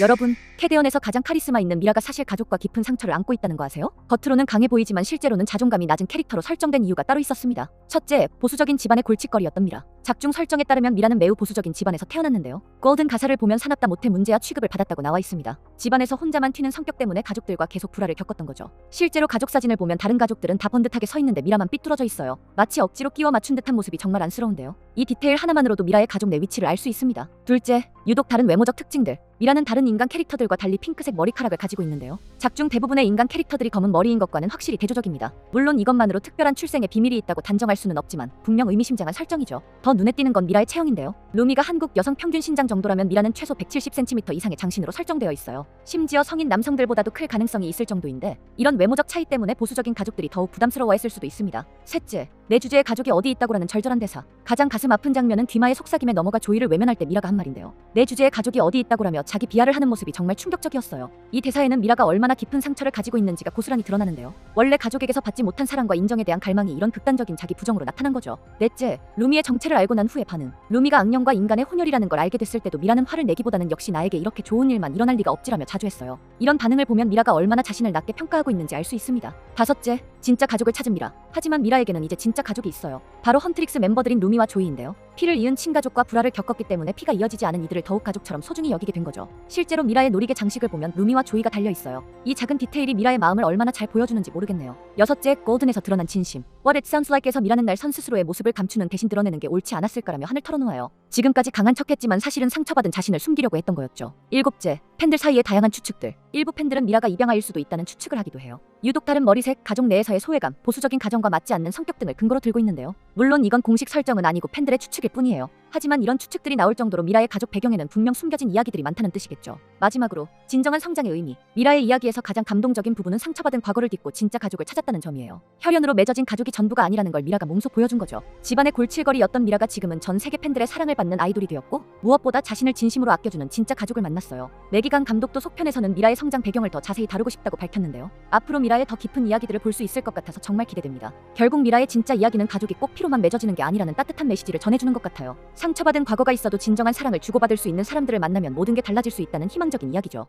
여러분, 캐대언에서 가장 카리스마 있는 미라가 사실 가족과 깊은 상처를 안고 있다는 거 아세요? 겉으로는 강해 보이지만 실제로는 자존감이 낮은 캐릭터로 설정된 이유가 따로 있었습니다. 첫째, 보수적인 집안의 골칫거리였던 미라. 작중 설정에 따르면 미라는 매우 보수적인 집안에서 태어났는데요. 골든 가사를 보면 사납다 못해 문제와 취급을 받았다고 나와 있습니다. 집안에서 혼자만 튀는 성격 때문에 가족들과 계속 불화를 겪었던 거죠. 실제로 가족 사진을 보면 다른 가족들은 다 번듯하게 서 있는데 미라만 삐뚤어져 있어요. 마치 억지로 끼워 맞춘 듯한 모습이 정말 안쓰러운데요. 이 디테일 하나만으로도 미라의 가족 내 위치를 알 수 있습니다. 둘째, 유독 다른 외모적 특징들. 미라는 다른 인간 캐릭터들과 달리 핑크색 머리카락을 가지고 있는데요. 작중 대부분의 인간 캐릭터들이 검은 머리인 것과는 확실히 대조적입니다. 물론 이것만으로 특별한 출생의 비밀이 있다고 단정할 수는 없지만 분명 의미심장한 설정이죠. 더 눈에 띄는 건 미라의 체형인데요. 루미가 한국 여성 평균 신장 정도라면 미라는 최소 170cm 이상의 장신으로 설정되어 있어요. 심지어 성인 남성들보다도 클 가능성이 있을 정도인데 이런 외모적 차이 때문에 보수적인 가족들이 더욱 부담스러워했을 수도 있습니다. 셋째, 내 주제에 가족이 어디 있다고라는 절절한 대사. 가장 가슴 아픈 장면은 뒤마의 속삭임에 넘어가 조이를 외면할 때 미라가 한 말인데요. 내 주제에 가족이 어디 있다고라며 자기 비하를 하는 모습이 정말 충격적이었어요. 이 대사에는 미라가 얼마나 깊은 상처를 가지고 있는지가 고스란히 드러나는데요. 원래 가족에게서 받지 못한 사랑과 인정에 대한 갈망이 이런 극단적인 자기 부정으로 나타난 거죠. 넷째, 루미의 정체를 알고 난 후의 반응. 루미가 악령과 인간의 혼혈이라는 걸 알게 됐을 때도 미라는 화를 내기보다는 역시 나에게 이렇게 좋은 일만 일어날 리가 없지라며 자주 했어요. 이런 반응을 보면 미라가 얼마나 자신을 낮게 평가하고 있는지 알 수 있습니다. 다섯째, 진짜 가족을 찾은 미라. 하지만 미라에게는 이제 진짜 가족이 있어요. 바로 헌트릭스 멤버들인 루미와 조이인데요. 피를 이은 친가족과 불화를 겪었기 때문에 피가 이어지지 않은 이들을 더욱 가족처럼 소중히 여기게 된 거죠. 실제로 미라의 놀이개 장식을 보면 루미와 조이가 달려 있어요. 이 작은 디테일이 미라의 마음을 얼마나 잘 보여주는지 모르겠네요. 여섯째, 골든에서 드러난 진심. What it sounds like에서 미라는 날 선 스스로의 모습을 감추는 대신 드러내는 게 옳지 않았을까라며 한을 털어놓아요. 지금까지 강한 척했지만 사실은 상처받은 자신을 숨기려고 했던 거였죠. 일곱째, 팬들 사이의 다양한 추측들. 일부 팬들은 미라가 입양아일 수도 있다는 추측을 하기도 해요. 유독 다른 머리색, 가족 내에서의 소외감, 보수적인 가정과 맞지 않는 성격 등을 근거로 들고 있는데요. 물론 이건 공식 설정은 아니고 팬들의 추측일 뿐이에요. 하지만 이런 추측들이 나올 정도로 미라의 가족 배경에는 분명 숨겨진 이야기들이 많다는 뜻이겠죠. 마지막으로 진정한 성장의 의미. 미라의 이야기에서 가장 감동적인 부분은 상처받은 과거를 딛고 진짜 가족을 찾았다는 점이에요. 혈연으로 맺어진 가족이 전부가 아니라는 걸 미라가 몸소 보여준 거죠. 집안의 골칫거리였던 미라가 지금은 전 세계 팬들의 사랑을 받는 아이돌이 되었고 무엇보다 자신을 진심으로 아껴주는 진짜 가족을 만났어요. 매기강 감독도 속편에서는 미라의 성장 배경을 더 자세히 다루고 싶다고 밝혔는데요. 앞으로 미라의 더 깊은 이야기들을 볼 수 있을 것 같아서 정말 기대됩니다. 결국 미라의 진짜 이야기는 가족이 꼭 피로만 맺어지는 게 아니라는 따뜻한 메시지를 전해주는 것 같아요. 상처받은 과거가 있어도 진정한 사랑을 주고받을 수 있는 사람들을 만나면 모든 게 달라질 수 있다는 희망 적인 이야기죠.